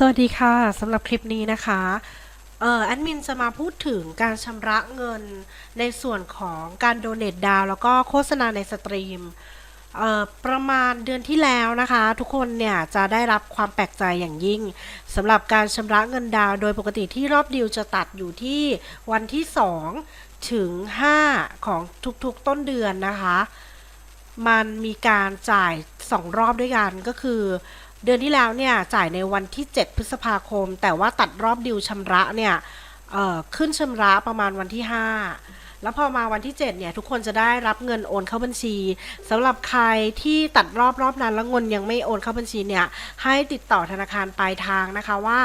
สวัสดีค่ะสำหรับคลิปนี้นะคะเอ่อแอดมินจะมาพูดถึงการชำระเงินในส่วนของการโดเน a ดาวแล้วก็โฆษณาในสตรีมเอ่อประมาณเดือนที่แล้วนะคะ ทุกคนเนี่ยจะได้รับความแปลกใจอย่างยิ่งสำหรับการชำระเงินดาว โดยปกติที่รอบดิวจะตัดอยู่ที่วันที่ 2 ถึง 5 ของทุกๆต้นเดือนนะคะ มันมีการจ่าย 2 รอบด้วยกันก็คือ เดือนที่แล้วเนี่ยจ่ายในวันที่ 7 พฤษภาคม แต่ว่าตัดรอบดิวชำระเนี่ยขึ้นชำระประมาณวันที่ 5 แล้วพอมาวันที่ 7 เนี่ย ทุกคนจะได้รับเงินโอนเข้าบัญชีสำหรับใครที่ตัดรอบรอบนั้นแล้วเงินยังไม่โอนเข้าบัญชีเนี่ย ให้ติดต่อธนาคารปลายทางนะคะว่า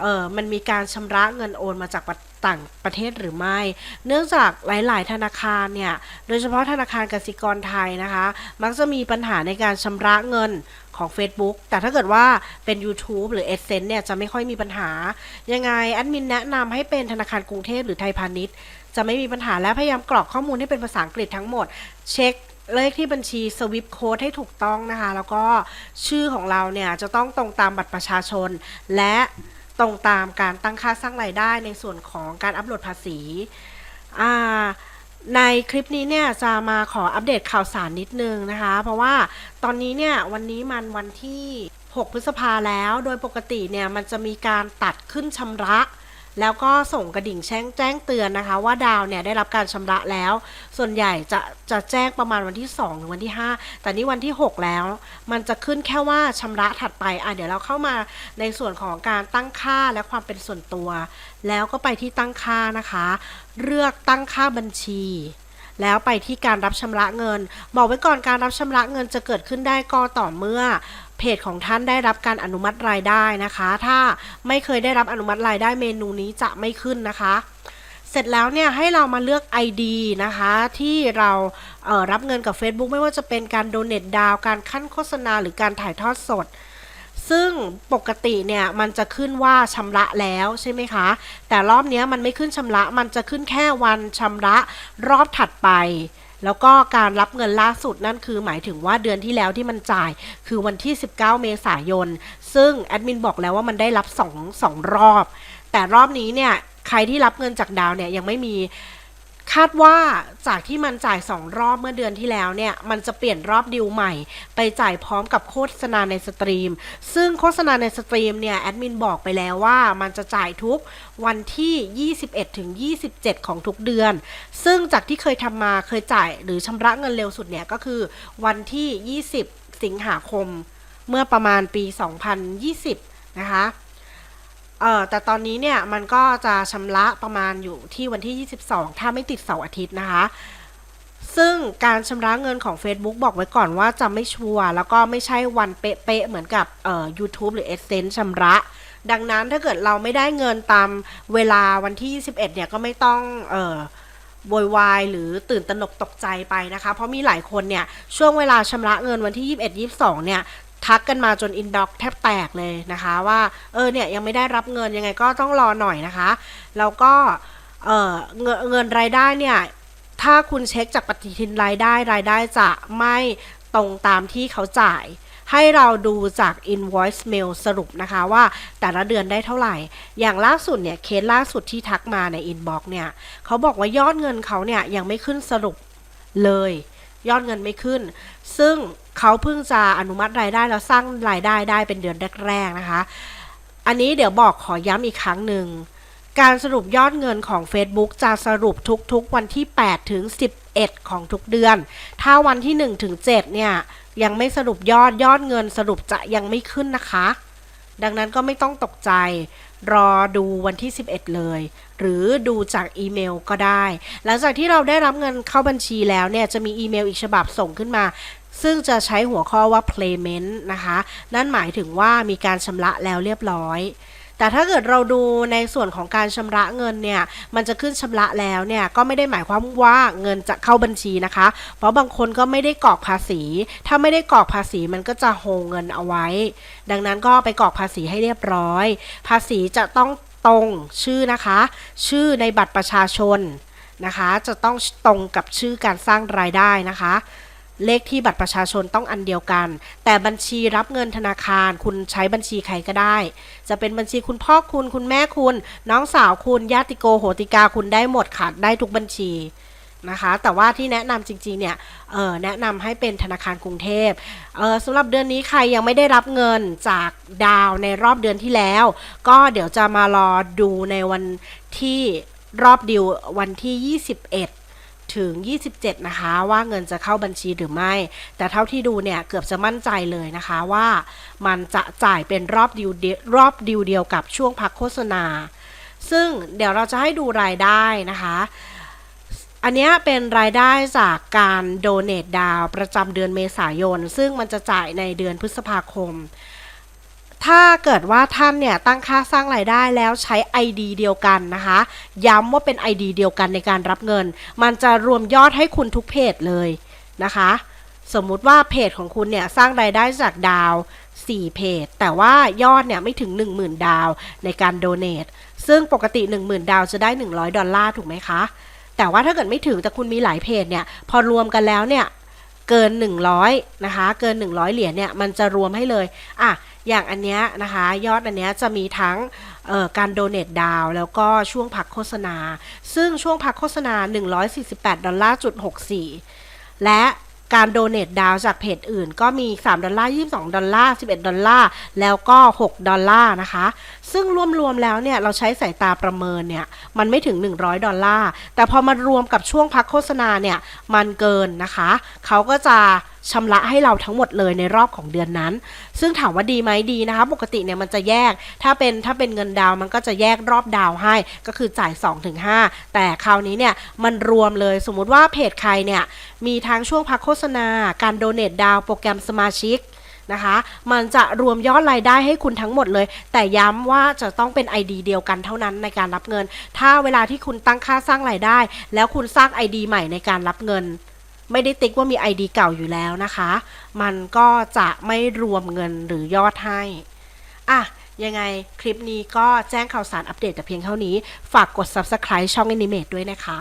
เออมันมีการชำระเงินโอนมาจากต่างประเทศหรือไม่ เนื่องจากหลาย ๆ ธนาคารเนี่ย โดยเฉพาะธนาคารกสิกรไทยนะคะ มักจะมีปัญหาในการชำระเงินของ Facebook แต่ถ้าเกิดว่าเป็น YouTube หรือ Essence เนี่ย จะไม่ค่อยมีปัญหา ยังไงแอดมินแนะนำให้เป็นธนาคารกรุงเทพหรือไทยพาณิชย์ จะไม่มีปัญหาและพยายามกรอกข้อมูลให้เป็นภาษาอังกฤษทั้งหมด เช็คเลขที่บัญชีสวิปโค้ดให้ถูกต้องนะคะ แล้วก็ชื่อของเราเนี่ยจะต้องตรงตามบัตรประชาชน และตรงตามการตั้งค่าสร้างรายได้ในส่วนของการอัปโหลดภาษีอ่าในคลิปนี้เนี่ยจะมาขออัปเดตข่าวสารนิดนึงนะคะ เพราะว่าตอนนี้เนี่ยวันนี้มันวันที่ 6 พฤษภาแล้ว โดยปกติเนี่ยมันจะมีการตัดขึ้นชำระ แล้วก็ส่งกระดิ่งแจ้งแจ้งเตือนนะคะ ว่าดาวเนี่ยได้รับการชำระแล้ว ส่วนใหญ่จะจะแจ้งประมาณวันที่2ถึงวันที่ 5 แต่นี่วันที่ 6 แล้ว มันจะขึ้นแค่ว่าชำระถัดไปอะเดี๋ยวเราเข้ามาในส่วนของการตั้งค่าและความเป็นส่วนตัว แล้วก็ไปที่ตั้งค่านะคะ เลือกตั้งค่าบัญชีแล้วไปที่การรับชำระเงิน บอกไว้ก่อนการรับชำระเงินจะเกิดขึ้นได้ก็ต่อเมื่อ เพจของท่านได้รับการอนุมัติรายได้นะคะ ถ้าไม่เคยได้รับอนุมัติรายได้เมนูนี้จะไม่ขึ้นนะคะ เสร็จแล้วเนี่ยให้เรามาเลือก ID นะคะ ที่เราเรับเงินกับ Facebook ไม่ว่าจะเป็นการโดเน a ดาวการขั้นโฆษณาหรือการถ่ายทอดสดซึ่งปกติเนี่ยมันจะขึ้นว่าชำระแล้วใช่ไหมคะ แต่รอบนี้มันไม่ขึ้นชำระมันจะขึ้นแค่วันชำระรอบถัดไป แล้วก็การรับเงินล่าสุดนั่นคือหมายถึงว่าเดือนที่แล้วที่มันจ่าย คือวันที่ 19 เมษายน ซึ่งแอดมินบอกแล้วว่ามันได้รับ2 2รอบ แต่รอบนี้เนี่ยใครที่รับเงินจากดาวเนี่ยยังไม่มี คาดว่าจากที่มันจ่าย 2 รอบเมื่อเดือนที่แล้วเนี่ย มันจะเปลี่ยนรอบดิวใหม่ ไปจ่ายพร้อมกับโฆษณาในสตรีม ซึ่งโฆษณาในสตรีมเนี่ย แอดมินบอกไปแล้วว่ามันจะจ่ายทุกวันที่ 21ถึง27 ของทุกเดือน ซึ่งจากที่เคยทำมาเคยจ่ายหรือชำระเงินเร็วสุดเนี่ย ก็คือวันที่ 20 สิงหาคม เมื่อประมาณปี 2020 นะคะ เอ่อแต่ตอนนี้เนี่ยมันก็จะชำระประมาณอยู่ที่วันที่ 22 ถ้าไม่ติดเสาร์อาทิตย์นะคะ ซึ่งการชำระเงินของ Facebook บอกไว้ก่อนว่าจะไม่ชัวร์แล้วก็ไม่ใช่วันเป๊ะๆเหมือนกับเอ่อ YouTube หรือ Essence ชำระ ดังนั้นถ้าเกิดเราไม่ได้เงินตามเวลาวันที่ 21 เนี่ยก็ไม่ต้องเอ่อโวยวายหรือตื่นตระหนกตกใจไปนะคะ เพราะมีหลายคนเนี่ย ช่วงเวลาชำระเงินวันที่ 21 22 เนี่ย ทักกันมาจนอินบ็อกแทบแตกเลยนะคะว่าเออเนี่ยยังไม่ได้รับเงินยังไงก็ต้องรอหน่อยนะคะแล้วก็เออเงินเงินรายได้เนี่ยถ้าคุณเช็คจากปฏิทินรายได้รายได้จะไม่ตรงตามที่เขาจ่าย ให้เราดูจาก invoice mail สรุปนะคะว่าแต่ละเดือนได้เท่าไหร่ อย่างล่าสุดเนี่ยเคสล่าสุดที่ทักมาใน inbox เนี่ยเขาบอกว่ายอดเงินเขาเนี่ยยังไม่ขึ้นสรุปเลย ยอดเงินไม่ขึ้น ซึ่ง เขาเพิ่งจะอนุมัติรายได้แล้วสร้างรายได้ได้เป็นเดือนแรก ๆ นะคะ อันนี้เดี๋ยวบอกขอย้ำอีกครั้งหนึ่ง การสรุปยอดเงินของ Facebook จะสรุปทุกๆวันที่ 8 ถึง 11 ของทุกเดือน ถ้าวันที่ 1 ถึง 7 เนี่ย ยังไม่สรุปยอดยอดเงินสรุปจะยังไม่ขึ้นนะคะ ดังนั้นก็ไม่ต้องตกใจรอดูวันที่ 11 เลย หรือดูจากอีเมลก็ได้ หลังจากที่เราได้รับเงินเข้าบัญชีแล้วเนี่ย จะมีอีเมลอีกฉบับส่งขึ้นมา ซึ่งจะใช้หัวข้อว่า payment นะคะ นั่นหมายถึงว่ามีการชำระแล้วเรียบร้อย แต่ถ้าเกิดเราดูในส่วนของการชำระเงินเนี่ย มันจะขึ้นชำระแล้วเนี่ย ก็ไม่ได้หมายความว่าเงินจะเข้าบัญชีนะคะ เพราะบางคนก็ไม่ได้กรอกภาษี ถ้าไม่ได้กรอกภาษีมันก็จะโฮงเงินเอาไว้ ดังนั้นก็ไปกรอกภาษีให้เรียบร้อย ภาษีจะต้องตรงชื่อนะคะ ชื่อในบัตรประชาชนนะคะ จะต้องตรงกับชื่อการสร้างรายได้นะคะ เลขที่บัตรประชาชนต้องอันเดียวกัน แต่บัญชีรับเงินธนาคารคุณใช้บัญชีใครก็ได้ จะเป็นบัญชีคุณพ่อคุณคุณแม่คุณ น้องสาวคุณญาติโกโหติกาคุณได้หมดค่ะได้ทุกบัญชีนะคะ แต่ว่าที่แนะนำจริงๆเนี่ยเออแนะนำให้เป็นธนาคารกรุงเทพเออสำหรับเดือนนี้ใครยังไม่ได้รับเงินจากดาวในรอบเดือนที่แล้ว ก็เดี๋ยวจะมารอดูในวันที่รอบดิววันที่ 21 ถึง 27 นะคะว่าเงินจะเข้าบัญชีหรือไม่ แต่เท่าที่ดูเนี่ยเกือบจะมั่นใจเลยนะคะว่ามันจะจ่ายเป็นรอบดิวเดียรอบดิวเดียวกับช่วงพักโฆษณา ซึ่งเดี๋ยวเราจะให้ดูรายได้นะคะอันนี้เป็นรายได้จากการโดเน a ดาวประจำเดือนเมษายน ซึ่งมันจะจ่ายในเดือนพฤษภาคม ถ้าเกิดว่าท่านเนี่ยตั้งค่าสร้างรายได้แล้วใช้ ID เดียวกันนะคะ ย้ำว่าเป็น ID เดียวกันในการรับเงิน มันจะรวมยอดให้คุณทุกเพจเลยนะคะ สมมุติว่าเพจของคุณเนี่ยสร้างรายได้จากดาว 4 เพจ แต่ว่ายอดเนี่ยไม่ถึง 10,000 ดาวในการโดเน a ซึ่งปกติ 10,000 ดาวจะได้ 100 ดอลลาร์ถูกไหมคะแต่ว่าถ้าเกิดไม่ถึงแต่คุณมีหลายเพจเนี่ย พอรวมกันแล้วเนี่ย เกิน 100นะคะ เกิน 100 เหรียญเนี่ยมันจะรวมให้เลยอะอย่างอันเนี้ยนะคะ ยอดอันเนี้ยจะมีทั้งการโดเน a ดาวแล้วก็ช่วงพักโฆษณา ซึ่งช่วงพักโฆษณา 148 ดอลลาร์จุด64 และ การโดเน a ดาวจากเพจอื่น ก็มี 3 ดอลลาร์22 ดอลลาร์ 11 ดอลลาร์ แล้วก็ 6 ดอลลาร์นะคะ ซึ่งรวมๆแล้วเนี่ย เราใช้สายตาประเมินเนี่ย มันไม่ถึง 100 ดอลลาร์ แต่พอมารวมกับช่วงพักโฆษณาเนี่ย มันเกินนะคะ เขาก็จะชำระให้เราทั้งหมดเลยในรอบของเดือนนั้น ซึ่งถามว่าดีไหมดีนะคะ ปกติเนี่ยมันจะแยก ถ้าเป็นถ้าเป็นเงินดาวมันก็จะแยกรอบดาวให้ ก็คือจ่าย 2-5 แต่คราวนี้เนี่ยมันรวมเลย สมมุติว่าเพจใครเนี่ยมีทั้งช่วงพักโฆษณา การโดเน a ดาวโปรแกรมสมาชิกนะคะ มันจะรวมยอดรายได้ให้คุณทั้งหมดเลย แต่ย้ำว่าจะต้องเป็น ID เดียวกันเท่านั้นในการรับเงิน ถ้าเวลาที่คุณตั้งค่าสร้างรายได้ แล้วคุณสร้าง ID ใหม่ในการรับเงิน ไม่ได้ติ๊กว่ามี ID เก่าอยู่แล้วนะคะ มันก็จะไม่รวมเงินหรือยอดให้ อะ ยังไงคลิปนี้ก็แจ้งข่าวสารอัปเดตแต่เพียงเท่านี้ ฝากกด subscribe ช่อง Animate ด้วยนะคะ